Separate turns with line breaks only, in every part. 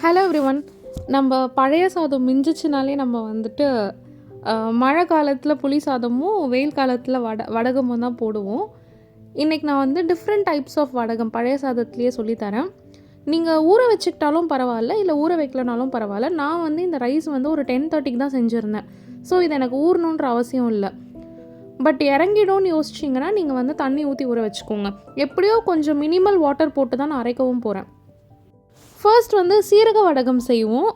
Hello everyone நம்ம பழைய சாதம் மிஞ்சிச்சுனாலே நம்ம வந்துட்டு மழை காலத்தில் புளி சாதமும் வெயில் காலத்தில் வட வடகமும் தான் போடுவோம். இன்றைக்கி நான் வந்து டிஃப்ரெண்ட் டைப்ஸ் ஆஃப் வடகம் பழைய சாதத்துலேயே சொல்லித்தரேன் நீங்கள் ஊற வச்சுக்கிட்டாலும் பரவாயில்ல இல்லை ஊற வைக்கலனாலும் பரவாயில்ல. நான் வந்து இந்த ரைஸ் வந்து ஒரு டென் தேர்ட்டிக்கு தான் செஞ்சுருந்தேன். ஸோ இது எனக்கு ஊறணுன்ற அவசியம் இல்லை. பட் இறங்கிடும்னு யோசிச்சிங்கன்னா நீங்கள் வந்து தண்ணி ஊற்றி ஊற வச்சுக்கோங்க. எப்படியோ கொஞ்சம் மினிமல் வாட்டர் போட்டு தான் நான் அரைக்கவும் போகிறேன் ஃபர்ஸ்ட் வந்து சீரக வடகம் செய்வோம்.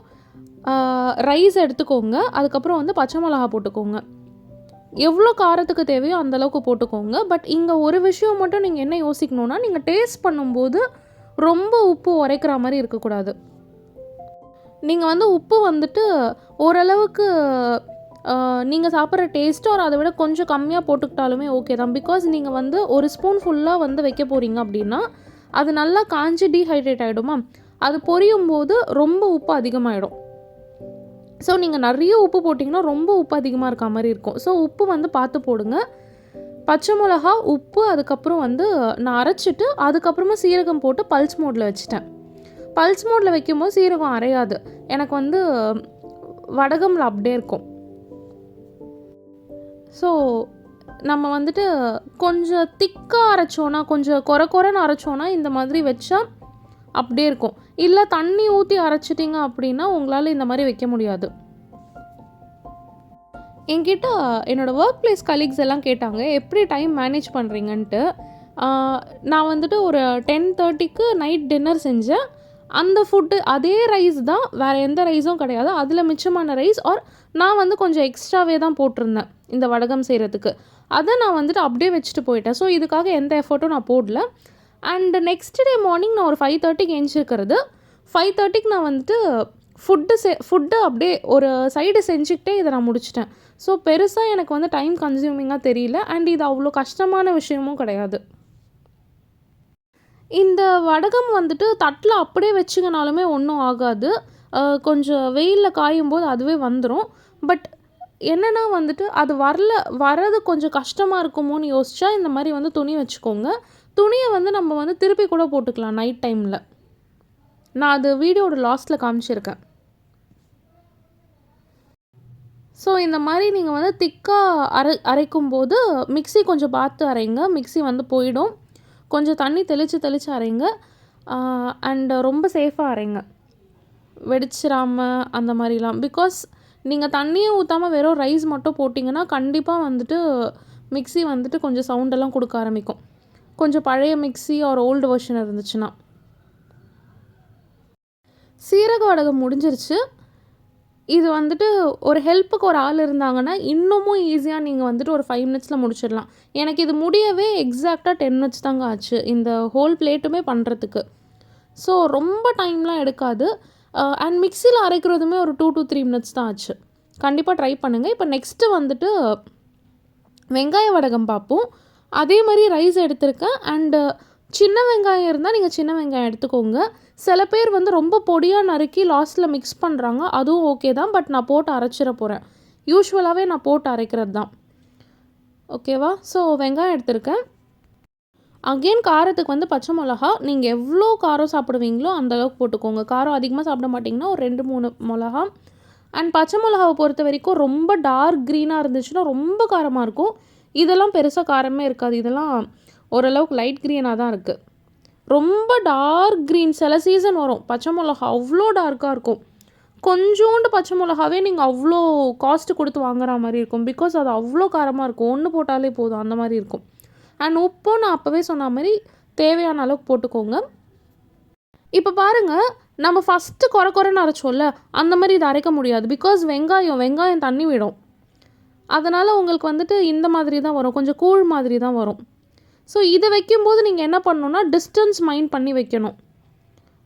ரைஸ் எடுத்துக்கோங்க. அதுக்கப்புறம் வந்து பச்சை மிளகா போட்டுக்கோங்க. எவ்வளோ காரத்துக்கு தேவையோ அந்தளவுக்கு போட்டுக்கோங்க. பட் இங்கே ஒரு விஷயம் மட்டும் நீங்கள் என்ன யோசிக்கணும்னா நீங்கள் டேஸ்ட் பண்ணும்போது ரொம்ப உப்பு உரைக்கிற மாதிரி இருக்கக்கூடாது. நீங்கள் வந்து உப்பு வந்துட்டு ஓரளவுக்கு நீங்கள் சாப்பிட்ற டேஸ்ட்டு ஒரு அதை விட கொஞ்சம் கம்மியாக போட்டுக்கிட்டாலுமே ஓகே தான். பிகாஸ் நீங்கள் வந்து ஒரு ஸ்பூன் ஃபுல்லாக வந்து வைக்க போகிறீங்க அப்படின்னா அது நல்லா காஞ்சி டீஹைட்ரேட் ஆகிடுமா அது பொரியும் போது ரொம்ப உப்பு அதிகமாகிடும் ஸோ நீங்கள் நிறைய உப்பு போட்டிங்கன்னா ரொம்ப உப்பு அதிகமாக இருக்க மாதிரி இருக்கும். ஸோ உப்பு வந்து பார்த்து போடுங்க. பச்சை மிளகா உப்பு அதுக்கப்புறம் வந்து நான் அரைச்சிட்டு அதுக்கப்புறமா சீரகம் போட்டு பல்ஸ் மோடில் வச்சுட்டேன். பல்ஸ் மோடில் வைக்கும்போது சீரகம் அரையாது. எனக்கு வந்து வடகம்ல அப்படியே இருக்கும். ஸோ நம்ம வந்துட்டு கொஞ்சம் திக்காக அரைச்சோன்னா கொஞ்சம் குறை குறைன்னு அரைச்சோன்னா இந்த மாதிரி வச்சா அப்படியே இருக்கும். இல்லை தண்ணி ஊற்றி அரைச்சிட்டிங்க அப்படின்னா உங்களால் இந்த மாதிரி வைக்க முடியாது. என்கிட்ட என்னோடய ஒர்க் பிளேஸ் கலீக்ஸ் எல்லாம் கேட்டாங்க எப்படி டைம் மேனேஜ் பண்ணுறீங்கன்ட்டு நான் வந்துட்டு ஒரு டென் தேர்ட்டிக்கு நைட் டின்னர் செஞ்சேன். அந்த ஃபுட்டு அதே ரைஸ் தான் வேறு எந்த ரைஸும் கிடையாது. அதில் மிச்சமான ரைஸ் ஆர் நான் வந்து கொஞ்சம் எக்ஸ்ட்ராவே தான் போட்டிருந்தேன் இந்த வடகம் செய்கிறதுக்கு அதை நான் வந்துட்டு அப்படியே வச்சுட்டு போயிட்டேன். ஸோ இதுக்காக எந்த எஃபர்ட்டும் நான் போடல. அண்ட் நெக்ஸ்ட் டே மார்னிங் நான் ஒரு ஃபைவ் தேர்ட்டிக்கு எழுந்திருக்கிறது ஃபைவ் தேர்ட்டிக்கு நான் வந்துட்டு ஃபுட்டு செ ஃபுட்டு அப்படியே ஒரு சைடு செஞ்சுக்கிட்டே இதை நான் முடிச்சிட்டேன். ஸோ பெருசாக எனக்கு வந்து டைம் கன்சியூமிங்காக தெரியல. அண்ட் இது அவ்வளோ கஷ்டமான விஷயமும் கிடையாது. இந்த வடகம் வந்துட்டு தட்டில் அப்படியே வச்சுக்கினாலுமே ஒன்றும் ஆகாது. கொஞ்சம் வெயிலில் காயும் போது அதுவே வந்துடும் பட் என்னென்னா வந்துட்டு அது வரல வர்றது கொஞ்சம் கஷ்டமாக இருக்குமோன்னு யோசிச்சா இந்த மாதிரி வந்து துணி வச்சுக்கோங்க. துணியை வந்து நம்ம வந்து திருப்பி கூட போட்டுக்கலாம் நைட் டைமில் நான் அது வீடியோட லாஸ்ட்டில் காமிச்சிருக்கேன். ஸோ இந்த மாதிரி நீங்கள் வந்து திக்காக அரை அரைக்கும் போது மிக்ஸி கொஞ்சம் பார்த்து அரைங்க. மிக்ஸி வந்து போயிடும். கொஞ்சம் தண்ணி தெளித்து தெளித்து அரைங்க. அண்ட் ரொம்ப சேஃபாக அரைங்க. வெடிச்சிடாமல் அந்த மாதிரிலாம். பிகாஸ் நீங்கள் தண்ணியும் ஊற்றாமல் வெறும் ரைஸ் மட்டும் போட்டிங்கன்னா கண்டிப்பாக வந்துட்டு மிக்ஸி வந்துட்டு கொஞ்சம் சவுண்டெல்லாம் கொடுக்க ஆரம்பிக்கும். கொஞ்சம் பழைய மிக்ஸி ஒரு ஓல்டு வெர்ஷன் இருந்துச்சுன்னா. சீரக வடகம் முடிஞ்சிருச்சு. இது வந்துட்டு ஒரு ஹெல்ப்புக்கு ஒரு ஆள் இருந்தாங்கன்னா இன்னமும் ஈஸியாக நீங்கள் வந்துட்டு ஒரு ஃபைவ் மினிட்ஸில் முடிச்சிடலாம். எனக்கு இது முடியவே எக்ஸாக்டாக டென் மினிட்ஸ் தாங்க ஆச்சு இந்த ஹோல் பிளேட்டுமே பண்ணுறதுக்கு ஸோ ரொம்ப டைம்லாம் எடுக்காது. அண்ட் மிக்சியில் அரைக்கிறதுமே ஒரு டூ டு த்ரீ மினிட்ஸ் தான் ஆச்சு. கண்டிப்பாக ட்ரை பண்ணுங்கள் இப்போ நெக்ஸ்ட்டு வந்துட்டு வெங்காய வடகம் பார்ப்போம். அதே மாதிரி ரைஸ் எடுத்திருக்கேன். அண்டு uh, சின்ன வெங்காயம் இருந்தால் நீங்கள் சின்ன வெங்காயம் எடுத்துக்கோங்க. சில பேர் வந்து ரொம்ப பொடியாக நறுக்கி லாஸ்ட்டில் மிக்ஸ் பண்ணுறாங்க அதுவும் ஓகே தான். பட் நான் போட்டு அரைச்சிட போகிறேன் யூஸ்வலாகவே நான் போட்டு அரைக்கிறது தான். ஓகேவா ஸோ வெங்காயம் எடுத்திருக்கேன். அகெயின் காரத்துக்கு வந்து பச்சை மிளகா. நீங்கள் எவ்வளோ காரம் சாப்பிடுவீங்களோ அந்தளவுக்கு போட்டுக்கோங்க. காரம் அதிகமாக சாப்பிட மாட்டிங்கன்னா ஒரு ரெண்டு மூணு மிளகா. அண்ட் பச்சை மிளகாவை பொறுத்த வரைக்கும் ரொம்ப டார்க் க்ரீனாக இருந்துச்சுன்னா ரொம்ப காரமாக இருக்கும். இதெல்லாம் பெருசாக காரமே இருக்காது. இதெல்லாம் ஓரளவுக்கு லைட் க்ரீனாக தான் இருக்குது ரொம்ப டார்க் க்ரீன் சில சீசன் வரும். பச்சை மிளகா அவ்வளோ டார்க்காக இருக்கும். கொஞ்சோண்டு பச்சை மிளகாவே நீங்கள் அவ்வளோ காஸ்ட் கொடுத்து வாங்குற மாதிரி இருக்கும். பிகாஸ் அது அவ்வளோ காரமாக இருக்கும். ஒன்று போட்டாலே போதும். அந்த மாதிரி இருக்கும். அண்ட் உப்பும் நான் அப்போவே சொன்ன மாதிரி தேவையான அளவுக்கு போட்டுக்கோங்க. இப்போ பாருங்கள் நம்ம ஃபஸ்ட்டு குறை குறைன்னு அரைச்சோம்ல அந்த மாதிரி இதை அரைக்க முடியாது. பிகாஸ் வெங்காயம் வெங்காயம் தண்ணி விடும். அதனால் உங்களுக்கு வந்துட்டு இந்த மாதிரி தான் வரும். கொஞ்சம் கூழ் மாதிரி தான் வரும். ஸோ இதை வைக்கும்போது நீங்கள் என்ன பண்ணணுன்னா டிஸ்டன்ஸ் மைண்ட் பண்ணி வைக்கணும்.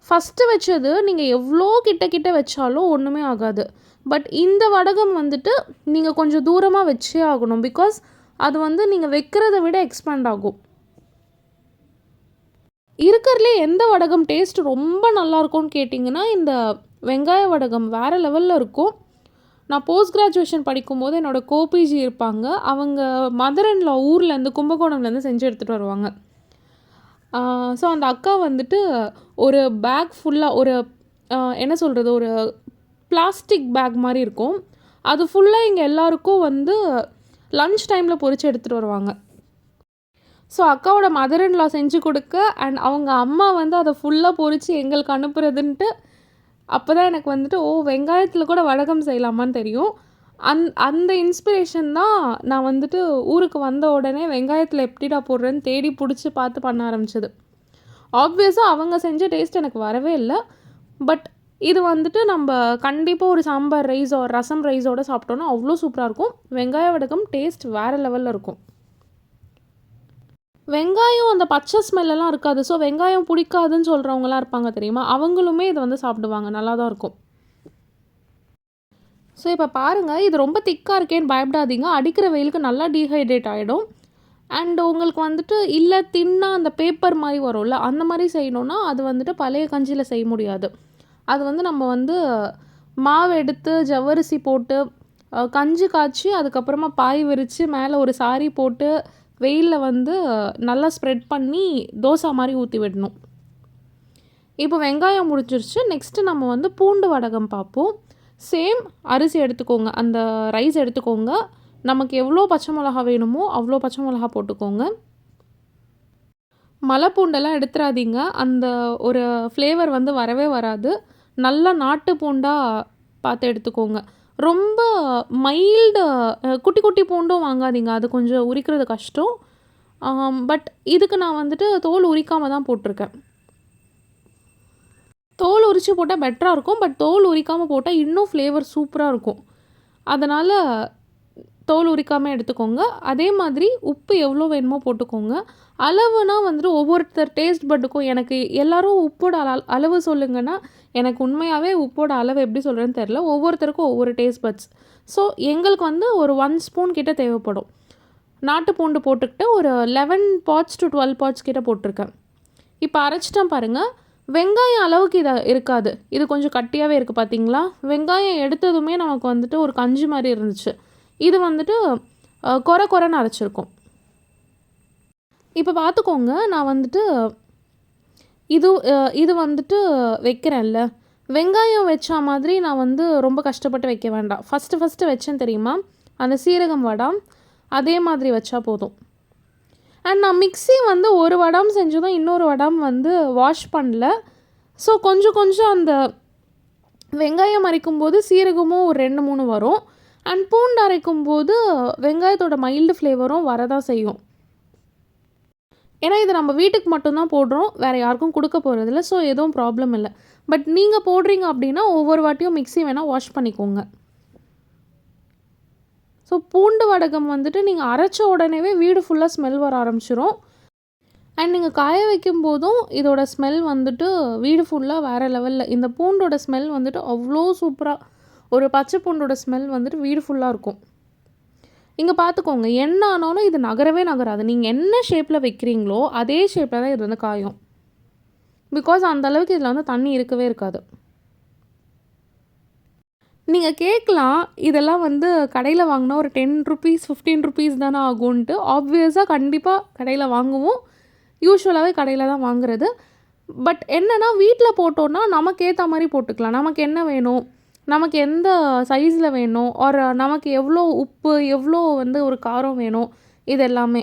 ஃபஸ்ட்டு வச்சது நீங்கள் எவ்வளோ கிட்ட கிட்ட வச்சாலும் ஒன்றுமே ஆகாது. பட் இந்த வடகம் வந்துட்டு நீங்கள் கொஞ்சம் தூரமாக வச்சே ஆகணும். பிகாஸ் அது வந்து நீங்கள் வைக்கிறத விட எக்ஸ்பேண்ட் ஆகும். இருக்கிறதுலே எந்த வடகம் டேஸ்ட் ரொம்ப நல்லாயிருக்கும்னு கேட்டிங்கன்னா இந்த வெங்காய வடகம் வேறு லெவலில் இருக்கும். நான் போஸ்ட் கிராஜுவேஷன் படிக்கும்போது என்னோடய கோபிஜி இருப்பாங்க. அவங்க மதர் இன்லா ஊர்லேருந்து கும்பகோணம்லேருந்து செஞ்சு எடுத்துகிட்டு வருவாங்க. ஸோ அந்த அக்கா வந்துட்டு ஒரு பேக் ஃபுல்லாக ஒரு என்ன சொல்கிறது ஒரு பிளாஸ்டிக் பேக் மாதிரி இருக்கும். அது ஃபுல்லாக இங்கே எல்லாருக்கும் வந்து லன்ச் டைமில் பொறிச்சு எடுத்துகிட்டு வருவாங்க. ஸோ அக்காவோட மதர் இன்லா செஞ்சு கொடுக்க அண்ட் அவங்க அம்மா வந்து அதை ஃபுல்லாக பொரித்து எங்களுக்கு அனுப்புறதுன்ட்டு அப்போ தான் எனக்கு வந்துட்டு ஓ வெங்காயத்தில் கூட வடகம் செய்யலாமான்னு தெரியும். அந் அந்த இன்ஸ்பிரேஷன் தான் நான் வந்துட்டு ஊருக்கு வந்த உடனே வெங்காயத்தில் எப்படிடா போடுறேன்னு தேடி பிடிச்சி பார்த்து பண்ண ஆரம்பிச்சது. ஆப்வியஸாக அவங்க செஞ்ச டேஸ்ட் எனக்கு வரவே இல்லை. பட் இது வந்துட்டு நம்ம கண்டிப்பாக ஒரு சாம்பார் ரைஸோ ரசம் ரைஸோட சாப்பிட்டோன்னா அவ்வளோ சூப்பராக இருக்கும். வெங்காய வடகம் டேஸ்ட் வேறு லெவலில் இருக்கும். வெங்காயம் அந்த பச்சை ஸ்மெல்லாம் இருக்காது. ஸோ வெங்காயம் பிடிக்காதுன்னு சொல்கிறவங்களாம் இருப்பாங்க தெரியுமா? அவங்களுமே இதை வந்து சாப்பிடுவாங்க. நல்லா தான் இருக்கும். ஸோ இப்போ பாருங்கள் இது ரொம்ப திக்காக இருக்கேன்னு பயப்படாதீங்க. அடிக்கிற வெயிலுக்கு நல்லா டீஹைட்ரேட் ஆகிடும் அண்ட் உங்களுக்கு வந்துட்டு இல்லை தின்னா அந்த பேப்பர் மாதிரி வரும்ல அந்த மாதிரி செய்யணுன்னா அது வந்துட்டு பழைய கஞ்சியில் செய்ய முடியாது. அது வந்து நம்ம வந்து மாவு எடுத்து ஜவ்வரிசி போட்டு கஞ்சி காய்ச்சி அதுக்கப்புறமா பாய் விரித்து மேலே ஒரு சாரி போட்டு வெயிலில் வந்து நல்லா ஸ்ப்ரெட் பண்ணி தோசை மாதிரி ஊற்றி விடணும். இப்போ வெங்காயம் முடிஞ்சிருச்சு. நெக்ஸ்ட்டு நம்ம வந்து பூண்டு வடகம் பார்ப்போம். சேம் அரிசி எடுத்துக்கோங்க. அந்த ரைஸ் எடுத்துக்கோங்க. நமக்கு எவ்வளோ பச்சை மிளகா வேணுமோ அவ்வளோ பச்சை மிளகா போட்டுக்கோங்க. மலை பூண்டெல்லாம் எடுத்துடாதீங்க அந்த ஒரு ஃப்ளேவர் வந்து வரவே வராது. நல்லா நாட்டு பூண்டாக பார்த்து எடுத்துக்கோங்க. ரொம்ப மைல்டு குட்டி குட்டி பூண்டும் வாங்காதீங்க. அது கொஞ்சம் உரிக்கிறது கஷ்டம். பட் இதுக்கு நான் வந்துட்டு தோல் உரிக்காமல் தான் போட்டிருக்கேன். தோல் உரித்து போட்டால் பெட்டராக இருக்கும் பட் தோல் உரிக்காமல் போட்டால் இன்னும் ஃப்ளேவர் சூப்பராக இருக்கும். அதனால் தோல் உரிக்காமல் எடுத்துக்கோங்க. அதே மாதிரி உப்பு எவ்வளோ வேணுமோ போட்டுக்கோங்க. அளவுனா வந்துட்டு ஒவ்வொருத்தர் டேஸ்ட் பட்டுக்கும் எனக்கு எல்லோரும் உப்போட அளவு சொல்லுங்கன்னா எனக்கு உண்மையாகவே உப்போட அளவு எப்படி சொல்கிறேன்னு தெரில ஒவ்வொருத்தருக்கும் ஒவ்வொரு டேஸ்ட் பட்ஸ் ஸோ எங்களுக்கு வந்து ஒரு ஒன் ஸ்பூன் கிட்ட தேவைப்படும். நாட்டு பூண்டு போட்டுக்கிட்டு ஒரு eleven pots to twelve pots கிட்ட போட்டிருக்கேன். இப்போ அரைச்சிட்டேன் பாருங்கள் வெங்காயம் அளவுக்கு இதை இருக்காது. இது கொஞ்சம் கட்டியாகவே இருக்குது பார்த்தீங்களா வெங்காயம் எடுத்ததுமே நமக்கு வந்துட்டு ஒரு கஞ்சி மாதிரி இருந்துச்சு. இது வந்துட்டு குறை கொர அரைச்சிருக்கோம் அரைச்சிருக்கும். இப்போ பார்த்துக்கோங்க நான் வந்துட்டு இது இது வந்துட்டு வைக்கிறேன்ல. வெங்காயம் வச்சா மாதிரி நான் வந்து ரொம்ப கஷ்டப்பட்டு வைக்க வேண்டாம். ஃபஸ்ட்டு ஃபஸ்ட்டு வச்சேன் தெரியுமா? அந்த சீரகம் வடம். அதே மாதிரி வச்சா போதும். அண்ட் நான் மிக்ஸி வந்து ஒரு வடம் செஞ்சதும் இன்னொரு வடம் வந்து வாஷ் பண்ணல. ஸோ கொஞ்சம் கொஞ்சம் அந்த வெங்காயம் அரைக்கும் போது சீரகமும் ஒரு ரெண்டு மூணு வரும். அண்ட் பூண்டு அரைக்கும் போது வெங்காயத்தோட மைல்டு ஃப்ளேவரும் வரதான் செய்யும். ஏன்னா இது நம்ம வீட்டுக்கு மட்டும்தான் போடுறோம் வேறு யாருக்கும் கொடுக்க போகிறதில்ல ஸோ எதுவும் ப்ராப்ளம் இல்லை. பட் நீங்கள் போடுறீங்க அப்படின்னா ஒவ்வொரு வாட்டியும் மிக்ஸி வேணால் வாஷ் பண்ணிக்கோங்க. ஸோ பூண்டு வடகம் வந்துட்டு நீங்கள் அரைச்ச உடனேவே வீடு ஃபுல்லாக ஸ்மெல் வர ஆரம்பிச்சிரும். அண்ட் நீங்கள் காய வைக்கும் போதும் இதோட ஸ்மெல் வந்துட்டு வீடு ஃபுல்லாக வேறு லெவலில் இந்த பூண்டோட ஸ்மெல் வந்துட்டு அவ்வளோ சூப்பராக ஒரு பச்சை பூண்டோட ஸ்மெல் வந்துட்டு வீடு ஃபுல்லாக இருக்கும். இங்கே பார்த்துக்கோங்க என்ன ஆனாலும் இது நகரவே நகராது. நீங்கள் என்ன ஷேப்பில் வைக்கிறீங்களோ அதே ஷேப்பில் தான் இது வந்து காயும். பிகாஸ் அந்தளவுக்கு இதில் வந்து தண்ணி இருக்கவே இருக்காது. நீங்கள் கேட்கலாம் இதெல்லாம் வந்து கடையில் வாங்கினா ஒரு டென் ருபீஸ் ஃபிஃப்டீன் ருபீஸ் தானே ஆகும்ன்ட்டு. ஆப்வியஸாக கண்டிப்பாக கடையில் வாங்குவோம். யூஸ்வலாகவே கடையில் தான் வாங்குறது. பட் என்னென்னா வீட்டில் போட்டோன்னா நமக்கு ஏற்ற மாதிரி போட்டுக்கலாம். நமக்கு என்ன வேணும்? நமக்கு எந்த சைஸில் வேணும்? ஒரு நமக்கு எவ்வளோ உப்பு எவ்வளோ வந்து ஒரு காரம் வேணும்? இது எல்லாமே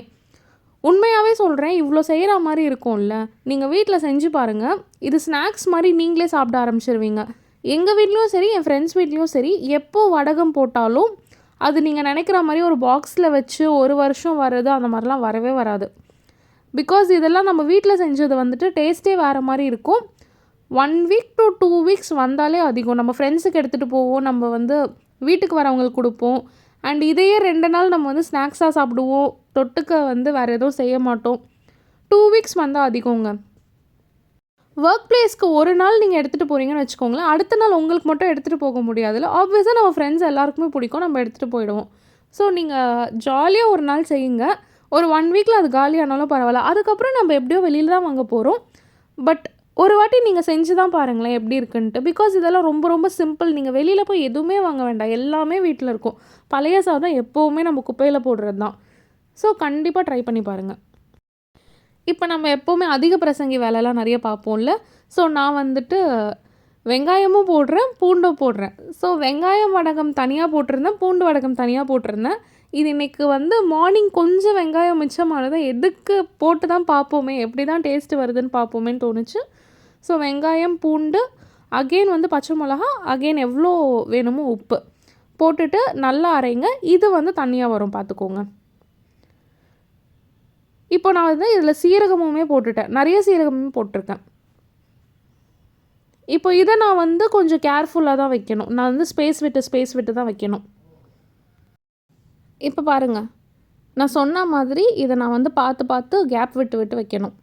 உண்மையாகவே சொல்கிறேன் இவ்வளோ செய்கிற மாதிரி இருக்கும்ல. நீங்கள் வீட்டில் செஞ்சு பாருங்கள் இது ஸ்நாக்ஸ் மாதிரி நீங்களே சாப்பிட ஆரம்பிச்சிருவீங்க. எங்கள் வீட்லேயும் சரி என் ஃப்ரெண்ட்ஸ் வீட்லேயும் சரி எப்போ வடகம் போட்டாலும் அது நீங்கள் நினைக்கிற மாதிரி ஒரு பாக்ஸில் வச்சு ஒரு வருஷம் வர்றது அந்த மாதிரிலாம் வரவே வராது. பிகாஸ் இதெல்லாம் நம்ம வீட்டில் செஞ்சது வந்துட்டு டேஸ்ட்டே வேறு மாதிரி இருக்கும். One week to two weeks வந்தாலே அதிகம். நம்ம ஃப்ரெண்ட்ஸுக்கு எடுத்துகிட்டு போவோம். நம்ம வந்து வீட்டுக்கு வரவங்களுக்கு கொடுப்போம். அண்ட் இதையே ரெண்டு நாள் நம்ம வந்து ஸ்நாக்ஸாக சாப்பிடுவோம். தொட்டுக்க வந்து வேறு எதுவும் செய்ய மாட்டோம். டூ வீக்ஸ் வந்தால் அதிகங்க. ஒர்க் பிளேஸ்க்கு ஒரு நாள் நீங்கள் எடுத்துகிட்டு போகிறீங்கன்னு வச்சுக்கோங்களேன். அடுத்த நாள் உங்களுக்கு மட்டும் எடுத்துகிட்டு போக முடியாதுல்ல. ஆப்வியஸாக நம்ம ஃப்ரெண்ட்ஸ் எல்லாருக்குமே பிடிக்கும். நம்ம எடுத்துகிட்டு போயிடுவோம். ஸோ நீங்கள் ஜாலியாக ஒரு நாள் செய்யுங்க. ஒரு ஒன் வீக்கில் அது காலியானாலும் பரவாயில்ல. அதுக்கப்புறம் நம்ம எப்படியோ வெளியில் தான் வாங்க போகிறோம் பட் ஒரு வாட்டி நீங்கள் செஞ்சு தான் பாருங்களேன் எப்படி இருக்குன்ட்டு. பிகாஸ் இதெல்லாம் ரொம்ப ரொம்ப சிம்பிள் நீங்கள் வெளியில் போய் எதுவுமே வாங்க வேண்டாம். எல்லாமே வீட்டில் இருக்கும். பழைய சாதம் எப்போவுமே நம்ம குப்பையில் போடுறது தான் ஸோ கண்டிப்பாக ட்ரை பண்ணி பாருங்கள் இப்போ நம்ம எப்போவுமே அதிக பிரசங்கி வேலைலாம் நிறைய பார்ப்போம்ல. ஸோ நான் வந்துட்டு வெங்காயமும் போடுறேன் பூண்டும் போடுறேன். ஸோ வெங்காயம் வடகம் தனியாக போட்டிருந்தேன் பூண்டு வடகம் தனியாக போட்டிருந்தேன். இது இன்றைக்கி வந்து மார்னிங் கொஞ்சம் வெங்காயம் மிச்சமானதான் எதுக்கு போட்டு தான் பார்ப்போமே? எப்படி தான் டேஸ்ட்டு வருதுன்னு பார்ப்போமேன்னு தோணுச்சு. ஸோ வெங்காயம் பூண்டு அகெயின் வந்து பச்சை மிளகா அகெயின் எவ்வளோ வேணுமோ உப்பு போட்டுட்டு நல்லா அரைங்க. இது வந்து தண்ணியாக வரும் பார்த்துக்கோங்க. இப்போ நான் வந்து இதில் சீரகமுமே போட்டுட்டேன். நிறைய சீரகமுமே போட்டிருக்கேன். இப்போ இதை நான் வந்து கொஞ்சம் கேர்ஃபுல்லாக தான் வைக்கணும். நான் வந்து ஸ்பேஸ் விட்டு ஸ்பேஸ் விட்டு தான் வைக்கணும். இப்போ பாருங்கள் நான் சொன்ன மாதிரி இதை நான் வந்து பார்த்து பார்த்து கேப் விட்டு விட்டு வைக்கணும்.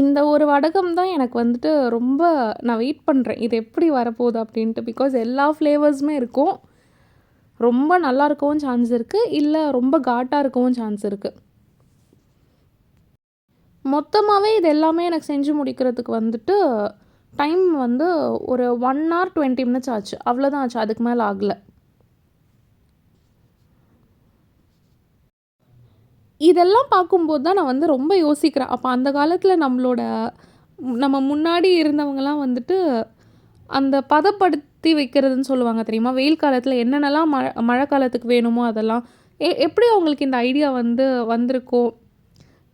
இந்த ஒரு வடகம் தான் எனக்கு வந்துட்டு ரொம்ப நான் வெயிட் பண்ணுறேன் இது எப்படி வரப்போகுது அப்படின்ட்டு பிகாஸ் எல்லா ஃப்ளேவர்ஸுமே இருக்கும். ரொம்ப நல்லா இருக்கவும் சான்ஸ் இருக்குது இல்லை ரொம்ப காட்டாக இருக்கவும் சான்ஸ் இருக்குது மொத்தமாகவே இது எல்லாமே எனக்கு செஞ்சு முடிக்கிறதுக்கு வந்துட்டு டைம் வந்து ஒரு ஒன் ஹவர் டுவெண்ட்டி மினிட்ஸ் ஆச்சு. அவ்வளோதான் ஆச்சு. அதுக்கு மேலே ஆகலை. இதெல்லாம் பார்க்கும்போது தான் நான் வந்து ரொம்ப யோசிக்கிறேன். அப்போ அந்த காலத்தில் நம்மளோட நம்ம முன்னாடி இருந்தவங்கலாம் வந்துட்டு அந்த பதப்படுத்தி வைக்கிறதுன்னு சொல்லுவாங்க தெரியுமா? வெயில் காலத்தில் என்னென்னலாம் மழை மழை காலத்துக்கு வேணுமோ அதெல்லாம். எ எப்படி அவங்களுக்கு இந்த ஐடியா வந்து வந்திருக்கோ?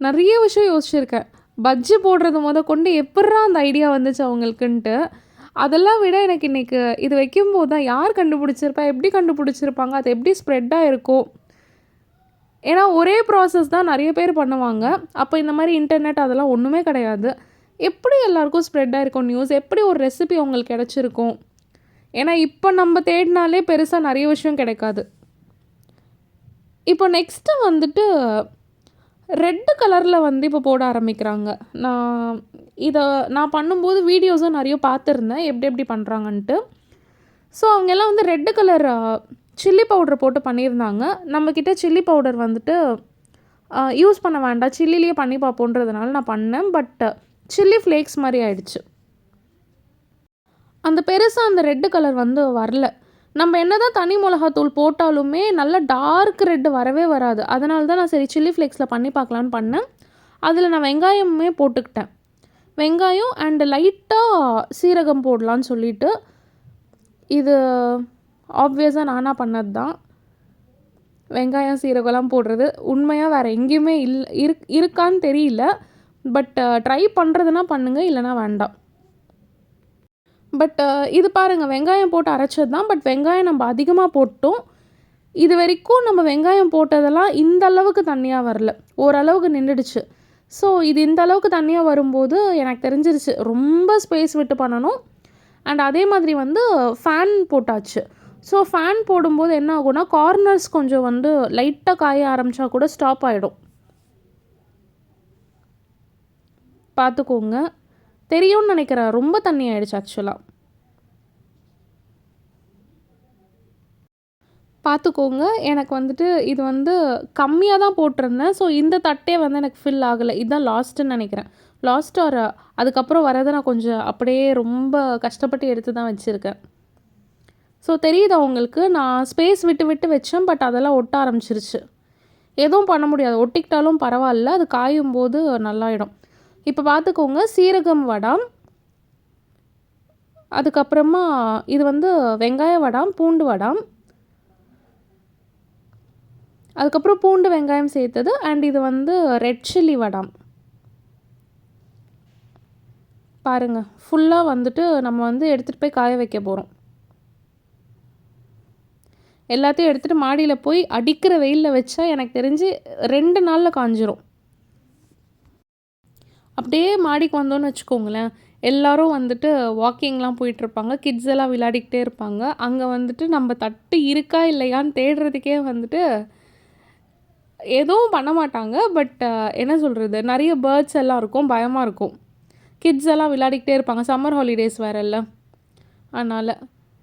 நிறைய விஷயம் யோசிச்சிருக்கேன். பஜ்ஜி போடுறது முத கொண்டு எப்பட்றா அந்த ஐடியா வந்துச்சு அவங்களுக்குன்ட்டு. அதெல்லாம் விட எனக்கு இன்றைக்கி இது வைக்கும்போது தான் யார் கண்டுபிடிச்சிருப்பா? எப்படி கண்டுபிடிச்சிருப்பாங்க? அது எப்படி ஸ்ப்ரெட்டாக இருக்கும் ஏன்னா ஒரே ப்ராசஸ் தான் நிறைய பேர் பண்ணுவாங்க. அப்போ இந்த மாதிரி இன்டர்நெட் அதெல்லாம் ஒன்றுமே கிடையாது. எப்படி எல்லாருக்கும் ஸ்ப்ரெட் ஆகிருக்கும் நியூஸ் எப்படி ஒரு ரெசிபி உங்களுக்கு கிடச்சிருக்கும்? ஏன்னா இப்போ நம்ம தேடினாலே பெருசாக நிறைய விஷயம் கிடைக்காது. இப்போ நெக்ஸ்ட்டு வந்துட்டு ரெட்டு கலரில் வந்து இப்போ போட ஆரம்பிக்கிறாங்க. நான் இதை நான் பண்ணும்போது வீடியோஸும் நிறைய பார்த்துருந்தேன். எப்படி எப்படி பண்ணுறாங்கன்ட்டு ஸோ அவங்க எல்லாம் வந்து ரெட்டு கலர் சில்லி பவுடர் போட்டு பண்ணியிருந்தாங்க. நம்மக்கிட்ட சில்லி பவுடர் வந்துட்டு யூஸ் பண்ண வேண்டாம். சில்லிலேயே பண்ணி பார்ப்போன்றதுனால நான் பண்ணேன். பட் சில்லி ஃப்ளேக்ஸ் மாதிரி ஆயிடுச்சு. அந்த பெருசாக அந்த ரெட்டு கலர் வந்து வரல. நம்ம என்ன தான் தனி மிளகாத்தூள் போட்டாலுமே நல்ல டார்க் ரெட்டு வரவே வராது. அதனால தான் நான் சரி சில்லி ஃப்ளேக்ஸில் பண்ணி பார்க்கலான்னு பண்ணேன். அதில் நான் வெங்காயமுமே போட்டுக்கிட்டேன். வெங்காயம் அண்டு லைட்டாக சீரகம் போடலான்னு சொல்லிட்டு இது ஆப்வியஸாக நானாக பண்ணது தான் வெங்காயம் சீரகம்லாம் போடுறது. உண்மையாக வேறு எங்கேயுமே இல்லை இருக் இருக்கான்னு தெரியல. பட் ட்ரை uh, பண்ணுறதுனா பண்ணுங்கள் இல்லைனா வேண்டாம். பட் uh, இது பாருங்கள் வெங்காயம் போட்டு அரைச்சது தான் பட் வெங்காயம் நம்ம அதிகமாக போட்டோம். இது வரைக்கும் நம்ம வெங்காயம் போட்டதெல்லாம் இந்த அளவுக்கு தண்ணியாக வரல. ஓரளவுக்கு நின்றுடுச்சு. ஸோ இது இந்த அளவுக்கு தண்ணியாக வரும்போது எனக்கு தெரிஞ்சிருச்சு. ரொம்ப ஸ்பேஸ் விட்டு பண்ணணும். அண்ட் அதே மாதிரி வந்து ஃபேன் போட்டாச்சு. ஸோ ஃபேன் போடும்போது என்ன ஆகும்னா கார்னர்ஸ் கொஞ்சம் வந்து லைட்டாக காய ஆரம்பித்தா கூட ஸ்டாப் ஆகிடும் பார்த்துக்கோங்க. தெரியும்னு நினைக்கிறேன் ரொம்ப தண்ணி ஆகிடுச்சு ஆக்சுவலாக பார்த்துக்கோங்க. எனக்கு வந்துட்டு இது வந்து கம்மியாக தான் போட்டிருந்தேன். ஸோ இந்த தட்டே வந்து எனக்கு ஃபில் ஆகலை. இதுதான் லாஸ்ட்டுன்னு நினைக்கிறேன். லாஸ்ட் ஆர் அதுக்கப்புறம் வரதை நான் கொஞ்சம் அப்படியே ரொம்ப கஷ்டப்பட்டு எடுத்து தான் வச்சுருக்கேன். ஸோ தெரியுது அவங்களுக்கு. நான் ஸ்பேஸ் விட்டு விட்டு வச்சேன் பட் அதெல்லாம் ஒட்ட ஆரம்பிச்சிருச்சு. எதுவும் பண்ண முடியாது. ஒட்டிக்கிட்டாலும் பரவாயில்ல. அது காயும் போது நல்லாயிடும். இப்போ பார்த்துக்கோங்க சீரகம் வடம். அதுக்கப்புறமா இது வந்து வெங்காய வடம் பூண்டு வடம். அதுக்கப்புறம் பூண்டு வெங்காயம் சேர்த்தது அண்ட் இது வந்து ரெட் சில்லி வடம். பாருங்கள் ஃபுல்லாக வந்துட்டு நம்ம வந்து எடுத்துகிட்டு போய் காய வைக்க போகிறோம் எல்லாத்தையும் எடுத்துகிட்டு மாடியில் போய் அடிக்கிற வெயிலில் வச்சா எனக்கு தெரிஞ்சு ரெண்டு நாளில் காஞ்சிரும். அப்படியே மாடிக்கு வந்தோன்னு வச்சுக்கோங்களேன். எல்லோரும் வந்துட்டு வாக்கிங்லாம் போயிட்டுருப்பாங்க. கிட்ஸ் எல்லாம் விளையாடிக்கிட்டே இருப்பாங்க. அங்கே வந்துட்டு நம்ம தட்டு இருக்கா இல்லையான்னு தேடுறதுக்கே வந்துட்டு எதுவும் பண்ண மாட்டாங்க. பட் என்ன சொல்கிறது நிறைய பேர்ட்ஸ் எல்லாம் இருக்கும். பயமாக இருக்கும். கிட்ஸ் எல்லாம் விளையாடிக்கிட்டே இருப்பாங்க. சம்மர் ஹாலிடேஸ் வேறு இல்லை அதனால்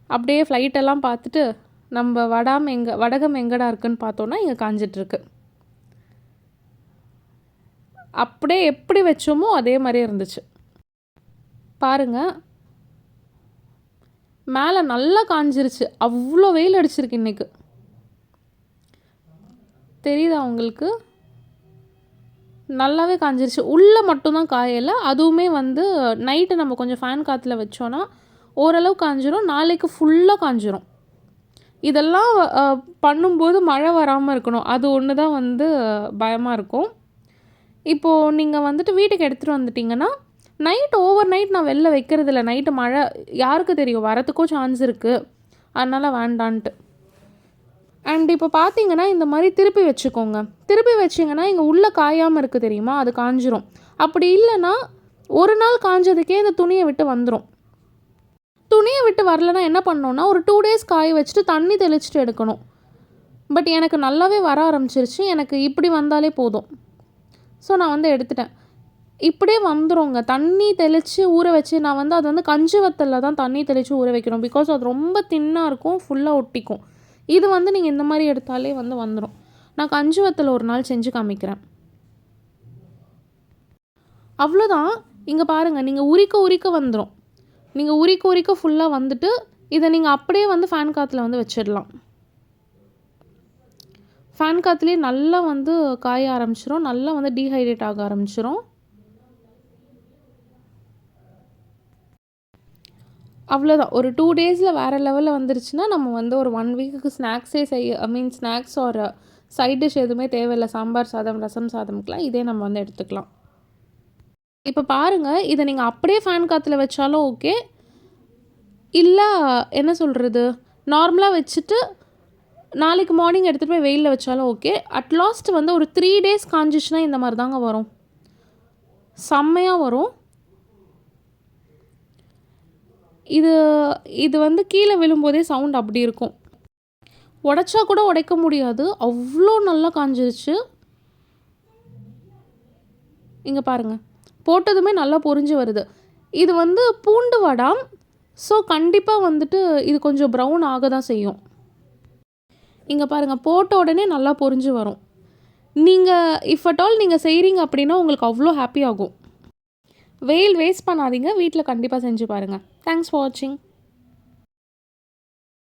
அப்படியே ஃப்ளைட்டெல்லாம் பார்த்துட்டு நம்ம வடாம் எங்கே வடகம் எங்கடா இருக்குன்னு பார்த்தோன்னா இங்கே காஞ்சிட்ருக்கு. அப்படியே எப்படி வச்சோமோ அதே மாதிரியே இருந்துச்சு. பாருங்கள் மேலே நல்லா காஞ்சிருச்சு. அவ்வளோ வெயில் அடிச்சிருக்கு இன்றைக்கு தெரியுதா உங்களுக்கு? நல்லாவே காஞ்சிருச்சு. உள்ளே மட்டும்தான் காயலை. அதுவுமே வந்து நைட்டு நம்ம கொஞ்சம் ஃபேன் காற்றுல வச்சோன்னா ஓரளவு காஞ்சிரும். நாளைக்கு ஃபுல்லாக காஞ்சிரும். இதெல்லாம் பண்ணும்போது மழை வராமல் இருக்கணும். அது ஒன்று தான் வந்து பயமாக இருக்கும். இப்போது நீங்கள் வந்துட்டு வீட்டுக்கு எடுத்துகிட்டு வந்துட்டிங்கன்னா நைட் ஓவர் நைட் நான் வெளில வைக்கிறது இல்லை நைட்டு மழை யாருக்கு தெரியும்? வரத்துக்கும் சான்ஸ் இருக்குது அதனால் வேண்டான்ட்டு. அண்ட் இப்போ பார்த்தீங்கன்னா இந்த மாதிரி திருப்பி வச்சுக்கோங்க. திருப்பி வச்சிங்கன்னா இங்கே உள்ளே காயாமல் இருக்குது தெரியுமா? அது காஞ்சிரும். அப்படி இல்லைன்னா ஒரு நாள் காஞ்சதுக்கே இந்த துணியை விட்டு வந்துடும் துணியை விட்டு வரலன்னா என்ன பண்ணணுன்னா ஒரு டூ டேஸ் காய வச்சுட்டு தண்ணி தெளிச்சிட்டு எடுக்கணும். பட் எனக்கு நல்லாவே வர ஆரம்பிச்சிருச்சு. எனக்கு இப்படி வந்தாலே போதும். ஸோ நான் வந்து எடுத்துட்டேன். இப்படியே வந்துருங்க. தண்ணி தெளித்து ஊற வச்சு நான் வந்து அது வந்து கஞ்சி வத்தலில் தான் தண்ணி தெளித்து ஊற வைக்கணும். பிகாஸ் அது ரொம்ப தின்னாக இருக்கும் ஃபுல்லாக ஒட்டிக்கும். இது வந்து நீங்கள் இந்த மாதிரி எடுத்தாலே வந்து வந்துடும் நான் கஞ்சி வத்தல் ஒரு நாள் செஞ்சு காமிக்கிறேன். அவ்வளோதான் இங்கே பாருங்கள் நீங்கள் உரிக்க உரிக்க வந்துடும் நீங்கள் உரிக்க உரிக்க ஃபுல்லாக வந்துட்டு இதை நீங்கள் அப்படியே வந்து ஃபேன் காற்றுல வந்து வச்சிடலாம். ஃபேன் காற்றுலேயே நல்லா வந்து காய ஆரம்பிச்சிரும். நல்லா வந்து டீஹைட்ரேட் ஆக ஆரம்பிச்சிரும். அவ்வளோதான் ஒரு டூ டேஸில் வேறு லெவலில் வந்துருச்சுன்னா நம்ம வந்து ஒரு ஒன் வீக்குக்கு ஸ்நாக்ஸே செய்ய ஐ மீன் ஸ்நாக்ஸ் ஒரு சைட் டிஷ் எதுவுமே தேவையில்லை. சாம்பார் சாதம் ரசம் சாதம்க்கெலாம் இதே நம்ம வந்து எடுத்துக்கலாம். இப்போ பாருங்கள் இதை நீங்கள் அப்படியே ஃபேன் காற்றுல வச்சாலும் ஓகே இல்லை என்ன சொல்கிறது நார்மலாக வச்சுட்டு நாளைக்கு மார்னிங் எடுத்துகிட்டு போய் வெயிலில் வச்சாலும் ஓகே அட்லாஸ்ட் வந்து ஒரு த்ரீ டேஸ் காஞ்சிச்சுன்னா இந்த மாதிரி தாங்க வரும். செம்மையாக வரும். இது இது வந்து கீழே விழும்போதே சவுண்ட் அப்படி இருக்கும். உடைச்சா கூட உடைக்க முடியாது. அவ்வளோ நல்லா காஞ்சிருச்சு. இங்கே பாருங்கள் போட்டதுமே நல்லா பொரிஞ்சு வருது. இது வந்து பூண்டு வடாம் ஸோ கண்டிப்பாக வந்துட்டு இது கொஞ்சம் ப்ரௌன் ஆக தான் செய்யும். இங்கே பாருங்கள் போட்ட உடனே நல்லா பொரிஞ்சு வரும். நீங்கள் இஃப் அட் ஆல் நீங்கள் செய்கிறீங்க அப்படின்னா உங்களுக்கு அவ்வளோ ஹாப்பி ஆகும். வெயில் வேஸ்ட் பண்ணாதீங்க. வீட்டில் கண்டிப்பாக செஞ்சு பாருங்கள் தேங்க்ஸ் ஃபார் வாட்சிங்